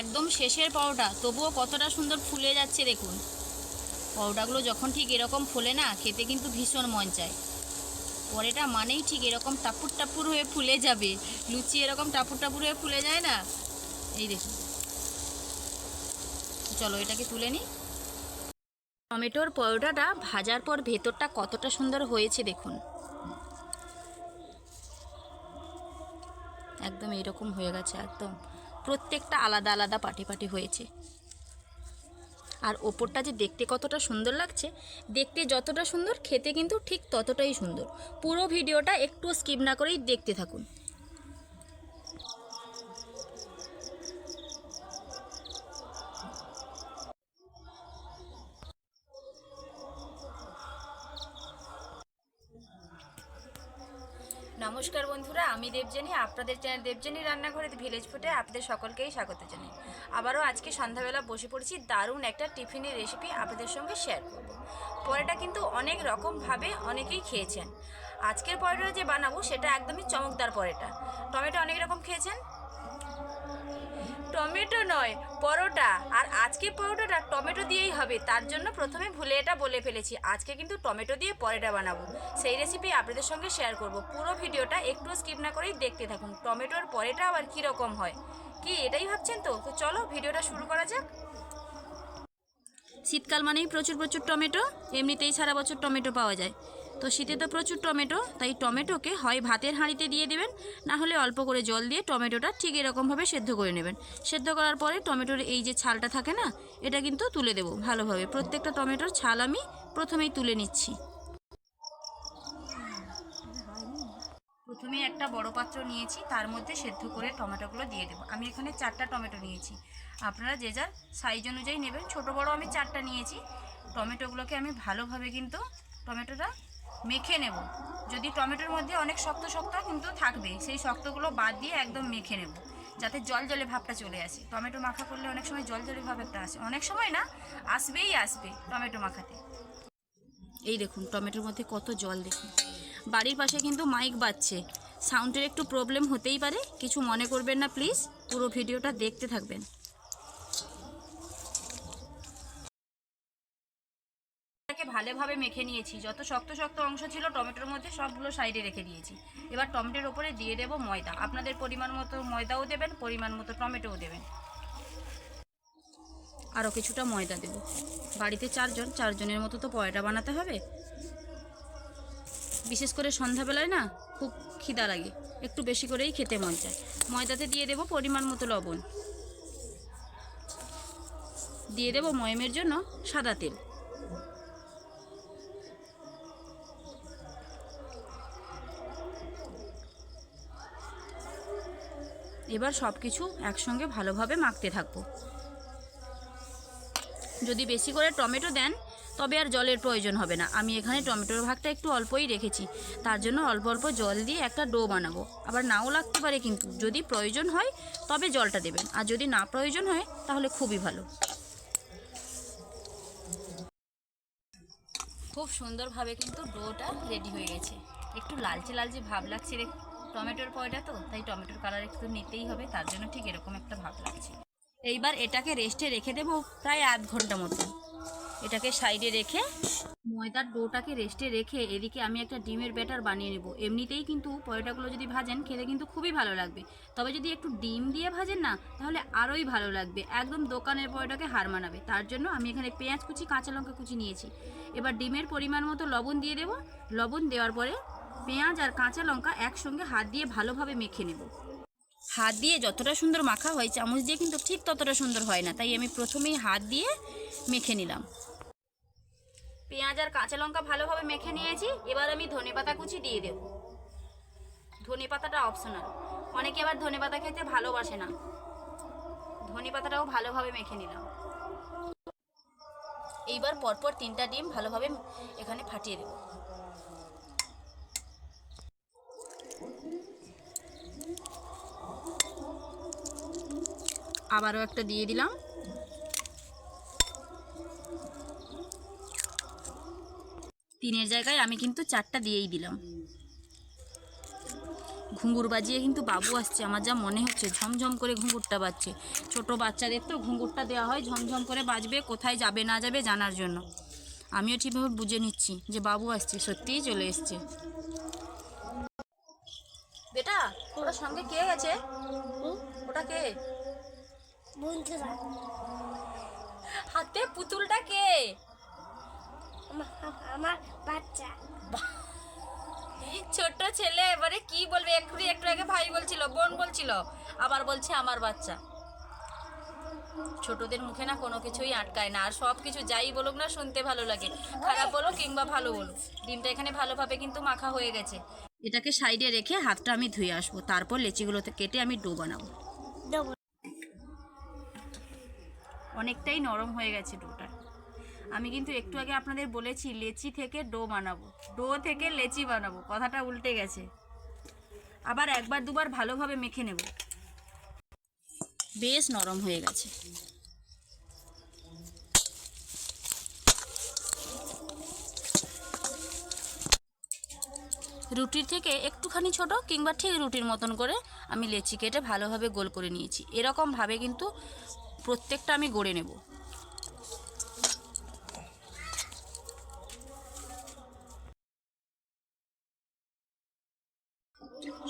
একদম শেষের পাউডা তবুও কতটা সুন্দর ফুলে যাচ্ছে দেখুন। পাউডাগুলো যখন ঠিক এরকম ফোলে না, খেতে কিন্তু ভীষণ মন চায়। পরেটা মানেই ঠিক এরকম টাপুর টাপুর হয়ে ফুলে যাবে। লুচি এরকম টাপুর টাপুর হয়ে ফুলে যায় না? এই দেখুন। চলো এটাকে তুলে নিই। টমেটোর পরোটাটা ভাজার পর ভেতরটা কতটা সুন্দর হয়েছে দেখুন। একদম এরকম হয়ে গেছে একদম। প্রত্যেকটা আলাদা আলাদা পাটি পাটি হয়েছে। আর ওপরটা যে দেখতে কতটা সুন্দর লাগছে, দেখতে যতটা সুন্দর, খেতে কিন্তু ঠিক ততটাই সুন্দর। পুরো ভিডিওটা একটু স্কিপ না করেই দেখতে থাকুন। নমস্কার বন্ধুরা, আমি দেবজেনী আপনাদের চ্যানেল দেবজেনী রান্নাঘরে ভিলেজ ফুটে আপনাদের সকলকেই স্বাগত জানাই। আবারও আজকে সন্ধ্যাবেলা বসে পড়েছি দারুণ একটা টিফিনের রেসিপি আপনাদের সঙ্গে শেয়ার করব। পরোটা কিন্তু অনেক রকমভাবে অনেকেই খেয়েছেন। আজকের পরেটা যে বানাবো সেটা একদমই চমকদার পরোটা। টমেটো অনেক রকম খেয়েছেন? টমেটো নয়, পরোটা। আর আজকে পরোটাটা টমেটো দিয়েই হবে। তার জন্য প্রথমে ভুলে এটা বলে ফেলেছি। আজকে কিন্তু টমেটো দিয়ে পরোটা বানাবো। সেই রেসিপি আপনাদের সঙ্গে শেয়ার করব। পুরো ভিডিওটা একটু স্কিপ না করেই দেখতে থাকুন। টমেটোর পরোটা আবার কী রকম হয়? কি এটাই ভাবছেন তো? তো চলো ভিডিওটা শুরু করা যাক। শীতকাল মানেই প্রচুর প্রচুর টমেটো। এমনিতেই সারা বছর টমেটো পাওয়া যায়। তো শীতে তো প্রচুর টমেটো, তাই টমেটোকে হয় ভাতের হাঁড়িতে দিয়ে দেবেন, না হলে অল্প করে জল দিয়ে টমেটোটা ঠিক এরকমভাবে সেদ্ধ করে নেবেন। সেদ্ধ করার পরে টমেটোর এই যে ছালটা থাকে না, এটা কিন্তু তুলে দেবো ভালোভাবে। প্রত্যেকটা টমেটোর ছাল আমি প্রথমেই তুলে নিচ্ছি। প্রথমে একটা বড় পাত্র নিয়েছি, তার মধ্যে সেদ্ধ করে টমেটোগুলো দিয়ে দেবো। আমি এখানে চারটা টমেটো নিয়েছি। আপনারা যে যার সাইজ অনুযায়ী নেবেন, ছোট বড় আমি চারটা নিয়েছি। টমেটোগুলোকে আমি ভালোভাবে কিন্তু টমেটোটা মেখে নেব। যদি টমেটোর মধ্যে অনেক শক্ত শক্ত কিন্তু থাকবে, সেই শক্তগুলো বাদ দিয়ে একদম মেখে নেব, যাতে জল জলে ভাবটা চলে আসে। টমেটো মাখা করলে অনেক সময় জল জলে ভাব একটা আসে। অনেক সময় না, আসবেই আসবে টমেটো মাখাতে। এই দেখুন, টমেটোর মধ্যে কত জল দেখুন। বাড়ির পাশে কিন্তু মাইক বাজছে। সাউন্ডের একটু প্রবলেম হতেই পারে, কিছু মনে করবেন না, প্লিজ। পুরো ভিডিওটা দেখতে থাকবেন। এটাকে ভালোভাবে মেখে নিয়েছি। যত শক্ত শক্ত অংশ ছিল টমেটোর মধ্যে সবগুলো সাইডে রেখে দিয়েছি। এবার টমেটোর ওপরে দিয়ে দেবো ময়দা। আপনাদের পরিমাণ মতো ময়দাও দেবেন, পরিমাণ মতো টমেটোও দেবেন। আরও কিছুটা ময়দা দেব। বাড়িতে চারজন, চারজনের মতো তো পয়টা বানাতে হবে। বিশেষ করে সন্ধ্যাবেলায় না খুব খিদা লাগে, একটু বেশি করেই খেতে মন চায়। ময়দাতে দিয়ে দেব পরিমাণ মতো লবণ। দিয়ে দেব ময়মের জন্য সাদা তেল। এবার সব কিছু একসঙ্গে ভালোভাবে মাখতে থাকব। যদি বেশি করে টমেটো দেন, তবে আর জলের প্রয়োজন হবে না। আমি এখানে টমেটোর ভাগটা একটু অল্পই রেখেছি। তার জন্য অল্প অল্প জল দিয়ে একটা ডো বানাবো। আবার নাও লাগতে পারে কিন্তু, যদি প্রয়োজন হয়, তবে জলটা দেবেন। আর যদি না প্রয়োজন হয়, তাহলে খুবই ভালো। খুব সুন্দরভাবে কিন্তু ডোটা রেডি হয়ে গেছে। একটু লালচে লালচে ভাব লাগছে দেখ। টমেটোর পয়টা তো, তাই টমেটোর কালার একটু নিতেই হবে, তার জন্য ঠিক এরকম একটা ভাব লাগছে। এইবার এটাকে রেস্টে রেখে দেবো প্রায় আধ ঘণ্টা মতো। এটাকে সাইডে রেখে ময়দার ডোটাকে রেস্টে রেখে এদিকে আমি একটা ডিমের ব্যাটার বানিয়ে নেব। এমনিতেই কিন্তু পরোটাগুলো যদি ভাজেন, খেতে কিন্তু খুবই ভালো লাগবে। তবে যদি একটু ডিম দিয়ে ভাজেন না, তাহলে আরোই ভালো লাগবে। একদম দোকানের পরোটাকে হার মানাবে। তার জন্য আমি এখানে পেঁয়াজ কুচি, কাঁচা লঙ্কা কুচি নিয়েছি। এবার ডিমের পরিমাণ মতো লবণ দিয়ে দেব। লবণ দেওয়ার পরে পেঁয়াজ আর কাঁচা লঙ্কা একসঙ্গে হাত দিয়ে ভালোভাবে মেখে নেব। হাত দিয়ে যতটা সুন্দর মাখা হয়, চামচ দিয়ে কিন্তু ঠিক ততটা সুন্দর হয় না, তাই আমি প্রথমেই হাত দিয়ে মেখে নিলাম। পেঁয়াজ আর কাঁচা লঙ্কা ভালোভাবে মেখে নিয়েছি, এবার আমি ধনে পাতা কুচি দিয়ে দেব। ধনে পাতাটা অপশনাল অনেকে আবার ধনে পাতা খেতে ভালোবাসে না। ধনে পাতাটাও ভালোভাবে মেখে নিলাম। এইবার পরপর তিনটা ডিম ভালোভাবে এখানে ফাটিয়ে দেব। আবারও একটা দিয়ে দিলাম। তিনের জায়গায় আমি কিন্তু চারটা দিয়েই দিলাম। ঘুঙুর বাজিয়ে কিন্তু বাবু আসছে। আমার যা মনে হচ্ছে, ঝমঝম করে ঘুঙুরটা বাজছে। ছোট বাচ্চাদের তো ঘুঙুরটা দেওয়া হয়, ঝমঝম করে বাজবে, কোথায় যাবে, না যাবে জানার জন্য। আমিও ঠিকভাবে বুঝে নিচ্ছি যে বাবু আসছে, সত্যিই চলে এসছে। বেটা, ওটার সঙ্গে কে গেছে? ওটা কে? বন্ধুরা। হাতে পুতুলটা কে? আমার আমার বাচ্চা। ছোট্ট ছেলে এবারে কি বলবে? একটু একটু আগে ভাই বলছিল বোন বলছিল আবার বলছে আমার বাচ্চা। ছোটদের মুখে না কোনো কিছুই আটকায় না আর সব কিছু যাই বলুক না শুনতে ভালো লাগে। খারাপ বলো কিংবা ভালো বলো ডিমটা এখানে ভালোভাবে কিন্তু মাখা হয়ে গেছে। এটাকে সাইডে রেখে হাতটা আমি ধুয়ে আসব তারপর লেচিগুলোতে কেটে আমি ডো বানাবো। অনেকটাই নরম হয়ে গেছে ডোটা। আমি কিন্তু একটু আগে আপনাদের বলেছি, লেচি থেকে ডো বানাবো। ডো থেকে লেচি বানাবো, কথাটা উল্টে গেছে। আবার একবার দুবার ভালোভাবে মেখে নেব। বেশ নরম হয়ে গেছে। রুটির থেকে একটুখানি ছোট কিংবা ঠিক রুটির মতন করে আমি লেচি কেটে ভালোভাবে গোল করে নিয়েছি। এরকমভাবে কিন্তু প্রত্যেকটা আমি গড়ে নেব।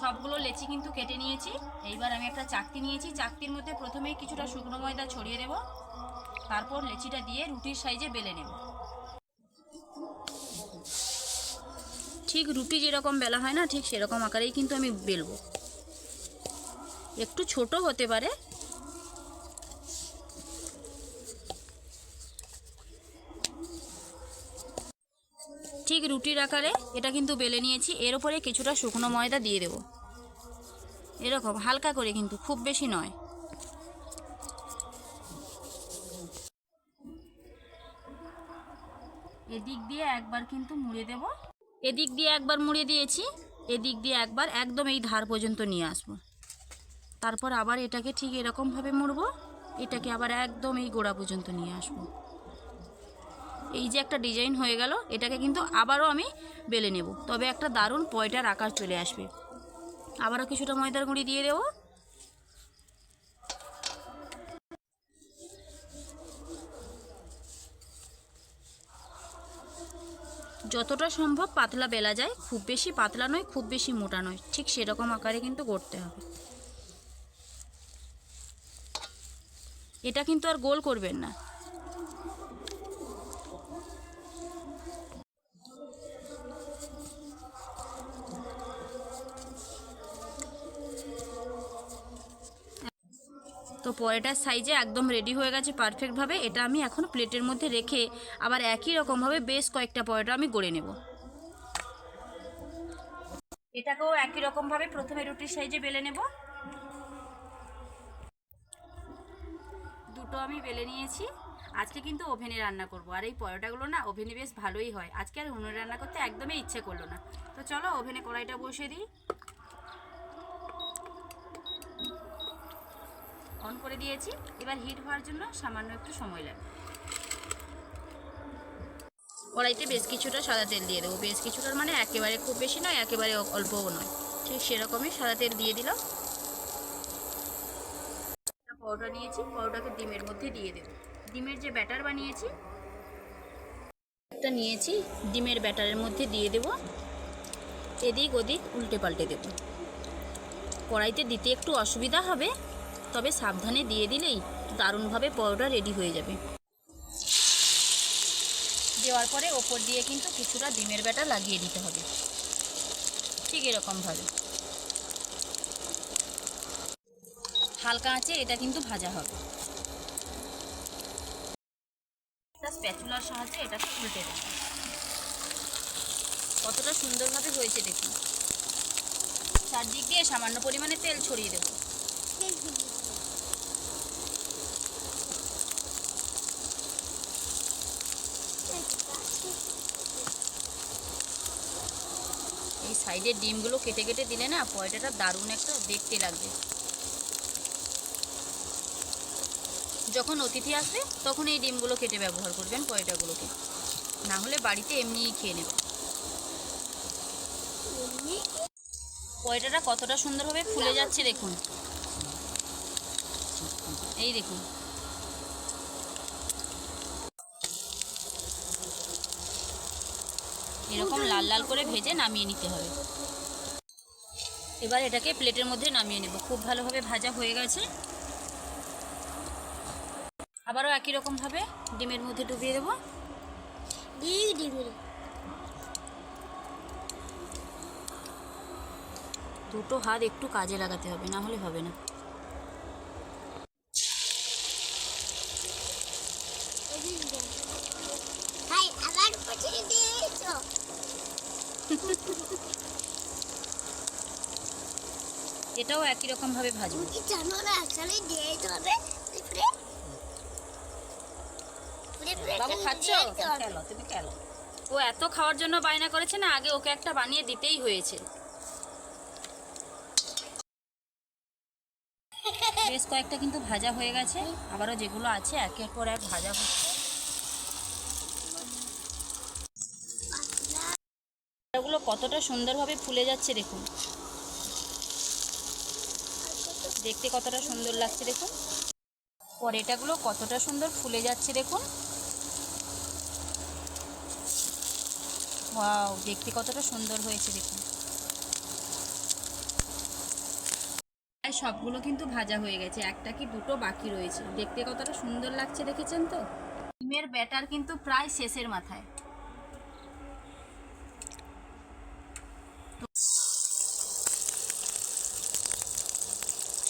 সবগুলো লেচি কিন্তু কেটে নিয়েছি। এইবার আমি একটা চাকতি নিয়েছি। চাকতির মধ্যে প্রথমেই কিছুটা শুকনো ময়দা ছড়িয়ে দেব। তারপর লেচিটা দিয়ে রুটির সাইজে বেলে নেব। ঠিক রুটি যেরকম বেলা হয় না, ঠিক সেরকম আকারেই কিন্তু আমি বেলবো। একটু ছোট হতে পারে ঠিক রুটির আকারে এটা কিন্তু বেলে নিয়েছি। এর উপরে কিছুটা শুকনো ময়দা দিয়ে দেব। এরকম হালকা করে কিন্তু, খুব বেশি নয়। এদিক দিয়ে একবার কিন্তু মুড়ে দেব। এদিক দিয়ে একবার মুড়ে দিয়েছি। এদিক দিয়ে একবার একদম এই ধার পর্যন্ত নিয়ে আসব। তারপর আবার এটাকে ঠিক এরকমভাবে মুড়বো। এটাকে আবার একদম এই গোড়া পর্যন্ত নিয়ে আসব। এই যে একটা ডিজাইন হয়ে গেল, এটাকে কিন্তু আবারও আমি বেলে নেব। তবে একটা দারুণ পয়টার আকার চলে আসবে। আবারও কিছুটা ময়দার গুঁড়ি দিয়ে দেবো। যতটা সম্ভব পাতলা বেলা যায়, খুব বেশি পাতলা নয়, খুব বেশি মোটা নয়। ঠিক সেরকম আকারে কিন্তু করতে হবে। এটা কিন্তু আর গোল করবেন না। তো পরেটার সাইজে একদম রেডি হয়ে গেছে পারফেক্টভাবে এটা আমি এখন প্লেটের মধ্যে রেখে আবার একই রকমভাবে বেশ কয়েকটা পরোটা আমি গড়ে নেব। এটাকেও একই রকমভাবে প্রথমে রুটির সাইজে বেলে নেব। দুটো আমি বেলে নিয়েছি। আজকে কিন্তু ওভেনে রান্না করব। আর এই পরোটাগুলো না ওভেনে বেশ ভালোই হয়। আজকে আর উনুনে রান্না করতে একদমই ইচ্ছে করল না। তো চলো ওভেনে কড়াইটা বসিয়ে দিই। অন করে দিয়েছি। এবার হিট হওয়ার জন্য সামান্য একটু সময় লাগবে কড়াইতে বেশ কিছুটা সাদা তেল দিয়ে দেবো। বেশ কিছুটার মানে একেবারে খুব বেশি নয়, একেবারে অল্পও নয়। ঠিক সেরকমই সাদা তেল দিয়ে একটা পরোটা নিয়েছি পরোটাকে ডিমের মধ্যে দিয়ে দেবো। ডিমের যে ব্যাটার বানিয়েছি, একটা নিয়েছি, ডিমের ব্যাটারের মধ্যে দিয়ে দেবো। এদিক ওদিক উল্টে পাল্টে দেবো। কড়াইতে দিতে একটু অসুবিধা হবে তবে সাবধানে দিয়ে দিলেই দারুণভাবে পরোটা রেডি হয়ে যাবে। দেওয়ার পরে ওপর দিয়ে কিন্তু কিছুটা ডিমের ব্যাটা লাগিয়ে দিতে হবে। ঠিক এরকমভাবে। হালকা আঁচে এটা কিন্তু ভাজা হবে। স্প্যাচুলার সাহায্যে এটাকে উল্টে দেবো। কতটা সুন্দরভাবে হয়েছে দেখুন। চারদিক দিয়ে সামান্য পরিমাণে তেল ছড়িয়ে দেবো এই সাইডের ডিমগুলো কেটে কেটে দিলে না পয়টাটা দারুণ একটা দেখতে লাগবে। যখন অতিথি আসবে, তখন এই ডিমগুলো কেটে ব্যবহার করবেন পয়টাগুলোকে না হলে বাড়িতে এমনিই খেয়ে নেবে পরোটাটা কতটা সুন্দরভাবে ফুলে যাচ্ছে দেখুন। এই দেখুন। এরকম লাল লাল করে ভেজে নামিয়ে নিতে হবে। এবার এটাকে প্লেটের মধ্যে নামিয়ে নেব। খুব ভালোভাবে ভাজা হয়ে গেছে। আবারও একই রকমভাবে ডিমের মধ্যে ডুবিয়ে দেবো। দুটো হাত একটু কাজে লাগাতে হবে না হলে হবে না হাই আবার পচিয়ে দিয়েছ এটাও একই রকমভাবে ভাজবো। তুমি কি জানো না আসলে দিয়ে দিতে হবে? পুরে পুরে পুরে বাবু খাচ্ছ? ও এত খাওয়ার জন্য বায়না করেছে না আগে ওকে একটা বানিয়ে দিতেই হয়েছে। বেশ কয়েকটা কিন্তু ভাজা হয়ে গেছে আবারও যেগুলো আছে একের পর এক ভাজা হচ্ছে। এগুলো কতটা সুন্দরভাবে ফুলে যাচ্ছে দেখুন। দেখতে কতটা সুন্দর লাগছে দেখুন। পরেটাগুলো কতটা সুন্দর ফুলে যাচ্ছে দেখুন। ওয়াও, দেখতে কতটা সুন্দর হয়েছে দেখুন। সবগুলো কিন্তু ভাজা হয়ে গেছে, একটা কি দুটো বাকি রয়েছে। দেখতে কতটা সুন্দর লাগছে দেখেছেন তো? ডিমের ব্যাটার কিন্তু প্রায় শেষের মাথায়।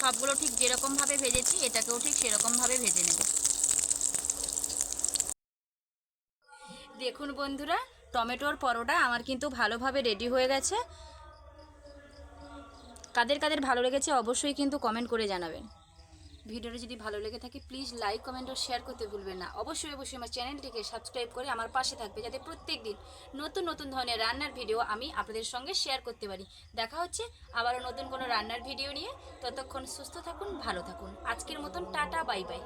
সবগুলো ঠিক যেরকমভাবে ভেজেছি, এটাকেও ঠিক সেরকমভাবে ভেজে নেব। দেখুন বন্ধুরা, টমেটোর পরোটা আমার কিন্তু ভালোভাবে রেডি হয়ে গেছে। কাদের কাদের ভালো লেগেছে অবশ্যই কিন্তু কমেন্ট করে জানাবেন। ভিডিওটা যদি ভালো লেগে থাকে প্লিজ লাইক কমেন্ট ও শেয়ার করতে ভুলবেন না। অবশ্যই অবশ্যই আমার চ্যানেলটিকে সাবস্ক্রাইব করে আমার পাশে থাকবে যাতে প্রত্যেক দিন নতুন নতুন ধরনের রান্নার ভিডিও আমি আপনাদের সঙ্গে শেয়ার করতে পারি। দেখা হচ্ছে আবারও নতুন কোনো রান্নার ভিডিও নিয়ে। ততক্ষণ সুস্থ থাকুন, ভালো থাকুন। আজকের মতন টাটা বাই বাই